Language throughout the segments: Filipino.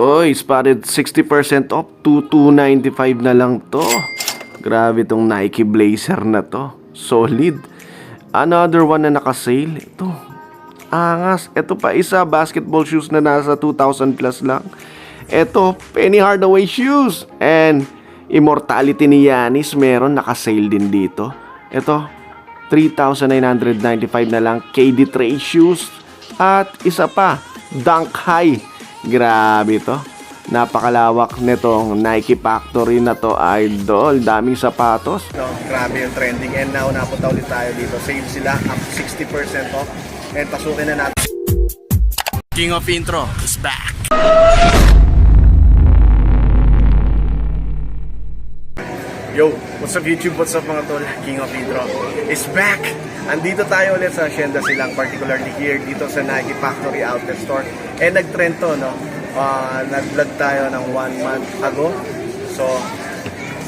Oy, spotted 60% off. 2295 na lang to. Grabe tong Nike Blazer na to. Solid. Another one na naka-sale. Ito. Angas. Ito pa isa. Basketball shoes na nasa 2,000 plus lang. Ito. Penny Hardaway shoes. And Immortality ni Yanis meron. Naka-sale din dito. Ito. 3,995 na lang. KD Trey shoes. At isa pa. Dunk High. Grabe to. Napakalawak nitong Nike Factory na to, idol. Daming sapatos. No, grabe yung trending. And now, napunta ulit tayo dito. Sale sila, up 60% off. And pasukin na natin. King of Intro is back. Yo, what's up YouTube? What's up mga tol? King of Intro is back! Andito tayo ulit sa Hacienda Silang, particularly here dito sa Nike Factory Outlet Store. And nag-trend to, no? Uh, nag-vlog tayo ng one month ago. So,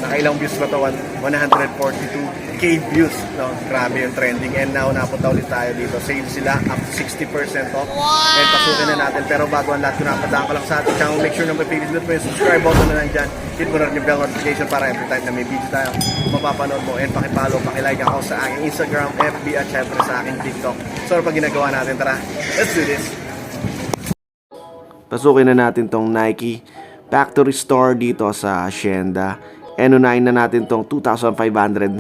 nakailang views ba to? One- 142k views. No? Grabe yung trending. And now, napunta ulit tayo dito. Sale sila, up 60% off. And pasukin na natin. Pero bago ang lahat, kung napadaan ka lang sa ating channel, make sure na mapipindot mo yung subscribe button na nandyan. Hit mo na rin yung bell notification para every time na may video tayo, mapapanood mo. And pakipollow, pakilike ako sa aking Instagram, FB, at syempre sa aking TikTok. So, ano pa ginagawa natin? Tara, let's do this! Pasukin na natin tong Nike Factory Store dito sa Hacienda. And unahin na natin tong 2,595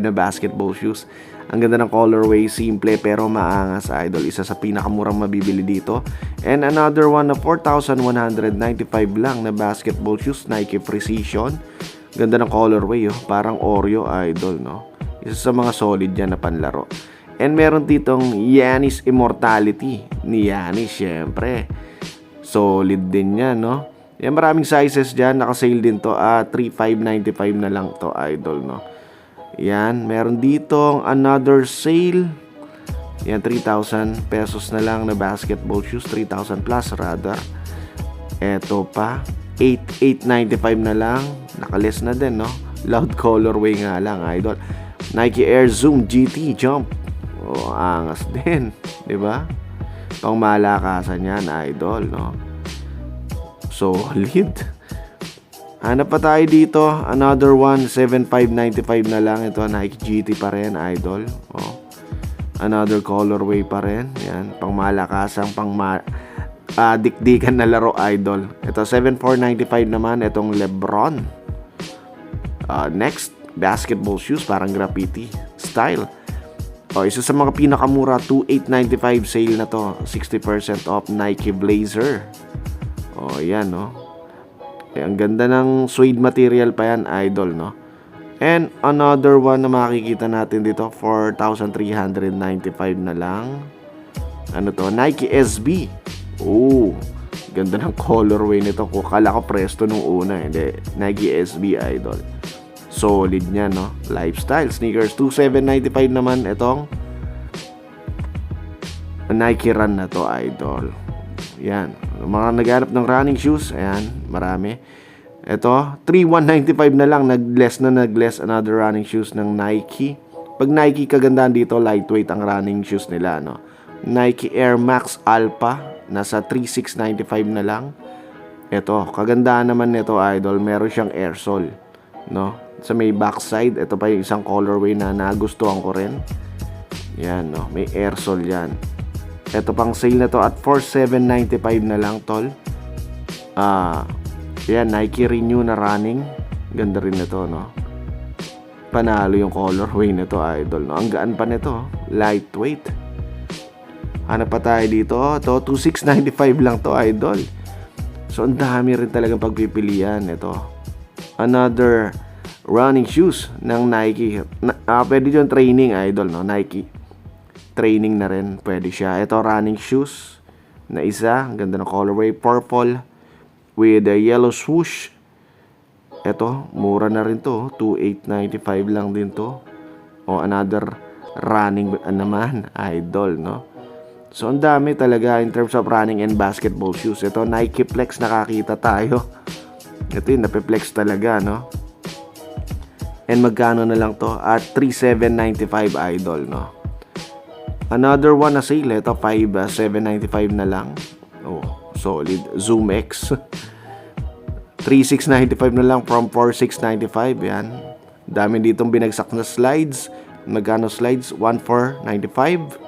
na basketball shoes. Ang ganda ng colorway, simple pero maangas idol. Isa sa pinakamurang mabibili dito. And another one na 4,195 lang na basketball shoes, Nike Precision. Ganda ng colorway, oh. parang Oreo idol, no? Isa sa mga solid yan na panlaro. And meron ditong Yanis Immortality ni Yanis, syempre. Solid din yan, no? Yan, maraming sizes dyan. Nakasale din to. Ah, 3,595 na lang to, idol, no? Yan, meron ditong another sale. Yan, 3,000 pesos na lang na basketball shoes. 3,000 plus, rather. Eto pa. 8,895 na lang. Nakales na din, no? Loud colorway nga lang, idol. Nike Air Zoom GT Jump. Oh, angas din. 'di ba? Pang malakasan yan, idol, no? Solid. Hanap pa tayo dito. Another one, 7,595 na lang. Ito, Nike GT pa rin, idol. Oh. Another colorway pa rin. Yan, pang malakasang, pang ma ah, dikdikan na laro, idol. Ito, 7,495 naman. Itong Lebron. Ah, next, basketball shoes, parang graffiti style. Oh, isa sa mga pinakamura, 2,895 sale na to. 60% off Nike Blazer. Oh, yan, no? Eh, ang ganda ng suede material pa yan, idol, no? And another one na makikita natin dito, 4,395 na lang. Ano to? Nike SB. Oh, ganda ng colorway nito. Kala ko presto nung una, hindi. Nike SB, idol. Solid niya, no? Lifestyle sneakers. 2,795 naman itong Nike Run na to, idol. Yan. Mga naghanap ng running shoes, ayan, marami. Ito, 3,195 na lang. Nag-less na nag-less another running shoes ng Nike. Pag Nike, kagandahan dito, lightweight ang running shoes nila, no? Nike Air Max Alpha, nasa 3,695 na lang. Ito, kagandahan naman nito, idol, meron siyang air sole, no? Sa may backside, ito pa yung isang colorway na nagustuhan ko rin. Yan, no? May air sole yan. Ito pang sale na to at 4,795 na lang, tol. Ah, yan, Nike Renew na running. Ganda rin nito, no? Panalo yung colorway nito, idol, no? Ang gaan pa nito, lightweight. Hanap pa tayo dito. Ito, 2,695 lang to, idol. So, ang dami rin talagang pagpipilian. Ito. Another running shoes ng Nike. Na, ah, pwede yung training, idol, no? Nike. Training na rin. Pwede siya. Ito, running shoes na isa. Ang ganda ng colorway. Purple with a yellow swoosh. Ito, mura na rin to. 2,895 lang din to. O, another running uh, naman, idol, no? So, ang dami talaga in terms of running and basketball shoes. Ito, Nike Flex nakakita tayo. Ito yung napiplex talaga, no? And magkano na lang to? At 3,795 idol, no? Another one na sale. Ito, 5,795 na lang. Oh, Solid. Zoom X. 3695 na lang from 4695. Yan. Dami ditong binagsak na slides. Magkano slides? 1495.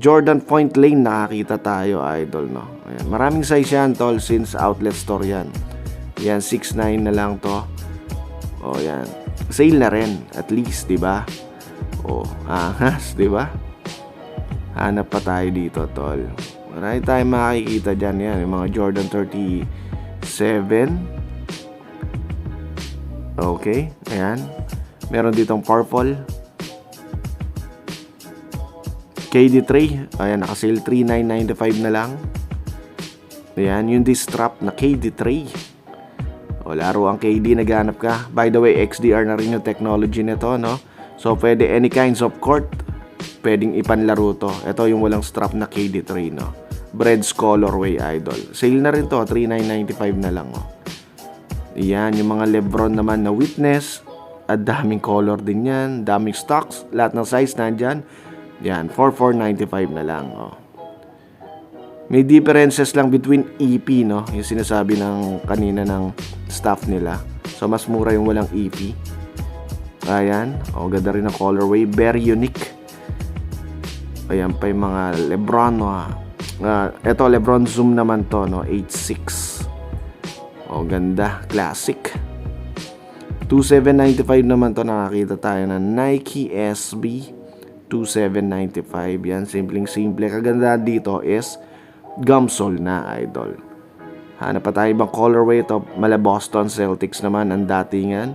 Jordan Point Lane nakakita tayo idol no. Ayan. Maraming size yan tol since outlet store yan. Yan 69 na lang to. Oh yan. Sale na rin at least, 'di ba? Oh, angas, 'di ba? Hanap pa tayo dito, tol. Marami tayong makikita dyan yan. Yung mga Jordan 37. Okay, ayan. Meron ditong purple. KD3. Ayan, naka-sale 3995 na lang. Ayan, yung distrap na KD3. O, laro ang KD, naghanap ka. By the way, XDR na rin yung technology nito, no? So, pwede any kinds of court, pwedeng ipanlaro to. Ito yung walang strap na KD3, no? Breads Colorway Idol. Sale na rin to, 3995 na lang, oh. Yan, yung mga Lebron naman na witness. At daming color din yan. Daming stocks. Lahat ng size nandyan. Yan, 4495 na lang. Oh. May differences lang between EP, no? Yung sinasabi ng kanina ng staff nila. So, mas mura yung walang EP. Ayan. O, ganda rin ang colorway. Very unique. Ayan pa yung mga Lebron, no? Ah, eto, Lebron Zoom naman to, no? 86. O, ganda. Classic. 2795 naman to nakakita tayo na Nike SB 2795 yan simpleng simple kaganda dito is gumsole na idol hanap pa tayo ibang colorway ito mala Boston Celtics naman ang datingan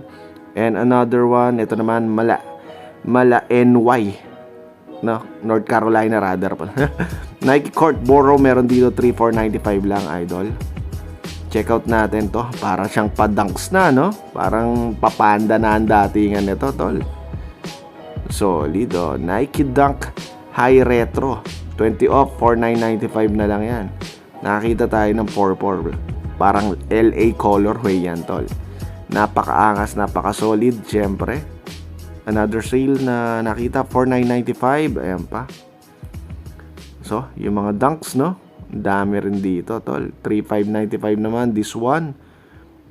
and another one ito naman mala mala NY no North Carolina rather pa Nike Court Borough meron dito 3495 lang idol check out natin to. Parang siyang padanks na, no? Parang papanda na ang datingan nito, tol. Solid, oh. Nike Dunk High Retro. 20 off, 4995 na lang yan. Nakakita tayo ng 44. Parang LA colorway yan, tol. Napakaangas, napaka-solid, syempre. Another sale na nakita, 4995. Ayan pa. So, yung mga dunks, no? Dami rin dito, tol. 3595 naman, this one.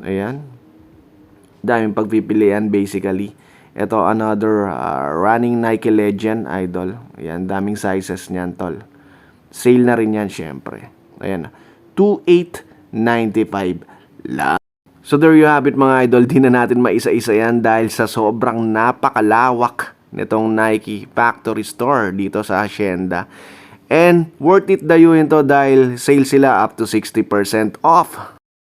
Ayan. Daming pagpipilian, basically. Ito, another uh, running Nike Legend Idol. Ayan, daming sizes niyan, tol. Sale na rin yan, syempre. Ayan. 2895 lang. So there you have it mga idol, di na natin maisa-isa yan dahil sa sobrang napakalawak nitong Nike Factory Store dito sa Hacienda. And worth it dayuhin to dahil sale sila up to 60% off.